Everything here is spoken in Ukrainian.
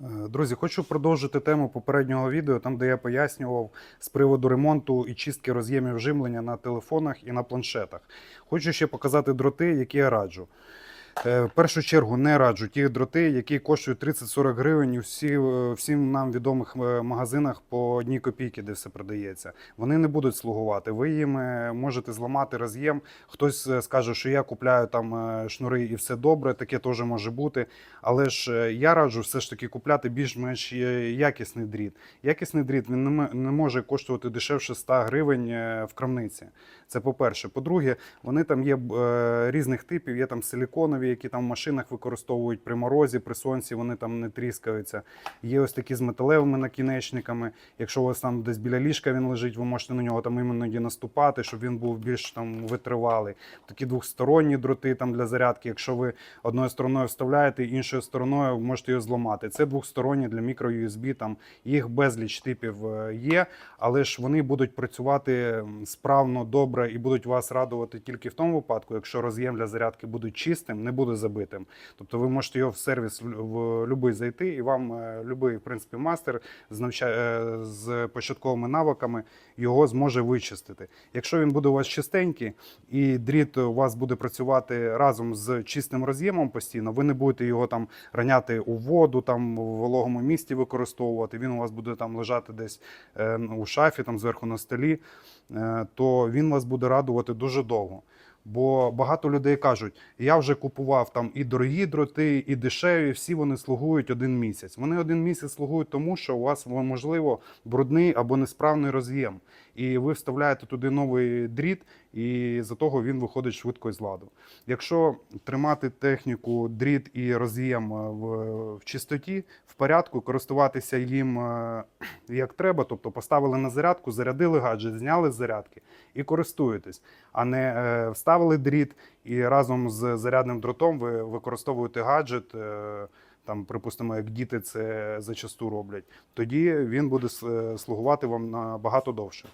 Е, Друзі, хочу продовжити тему попереднього відео, там де я пояснював з приводу ремонту і чистки роз'ємів живлення на телефонах і на планшетах. Хочу ще показати дроти, які я раджу. Е, В першу чергу не раджу ті дроти, які коштують 30-40 гривень у всі, е, всім нам відомих е, магазинах по одній копійки, де все продається. Вони не будуть слугувати. Ви їм можете зламати роз'єм. Хтось скаже, що я купляю там шнури і все добре, таке теж може бути. Але ж я раджу все ж таки купляти більш-менш якісний дріт. Якісний дріт він не може коштувати дешевше 100 гривень в крамниці. Це по-перше. По-друге, вони там є різних типів, є там силіконові, які там в машинах використовують при морозі, при сонці, вони там не тріскаються. Є ось такі з металевими накінечниками. Якщо у вас там десь біля ліжка він лежить, ви можете на нього там іноді наступати, щоб він був більш там витривалий. Такі двохсторонні дроти там для зарядки. Якщо ви одною стороною вставляєте, іншою стороною можете його зламати. Це двохсторонні для мікро-USB, там їх безліч типів е, є, але ж вони будуть працювати справно, добре і будуть вас радувати тільки в тому випадку, якщо роз'єм для зарядки буде чистим, не буде забитим. Тобто ви можете його в сервіс в, любий зайти, і вам е, любий, в принципі, мастер з, навча... е, з початковими навиками його зможе вичистити. Якщо він буде у вас чистенький і дріт у вас буде працювати разом з чистим роз'ємом постійно, ви не будете його там раняти у воду, там в вологому місці використовувати. Він у вас буде там лежати десь е, у шафі, там зверху на столі, то він вас буде радувати дуже довго. Бо багато людей кажуть, я вже купував там і дорогі дроти, і дешеві, всі вони слугують один місяць. Вони один місяць слугують тому, що у вас можливо брудний або несправний роз'єм. І ви вставляєте туди новий дріт, і за того він виходить швидко із ладу. Якщо тримати техніку, дріт і роз'єм е, в, в чистоті, в порядку, користуватися їм е, як треба, тобто поставили на зарядку, зарядили гаджет, зняли з зарядки і користуєтесь, а не е, вставили дріт і разом з зарядним дротом ви використовуєте гаджет. Там, припустимо, як діти це зачасту роблять, тоді він буде слугувати вам набагато довше.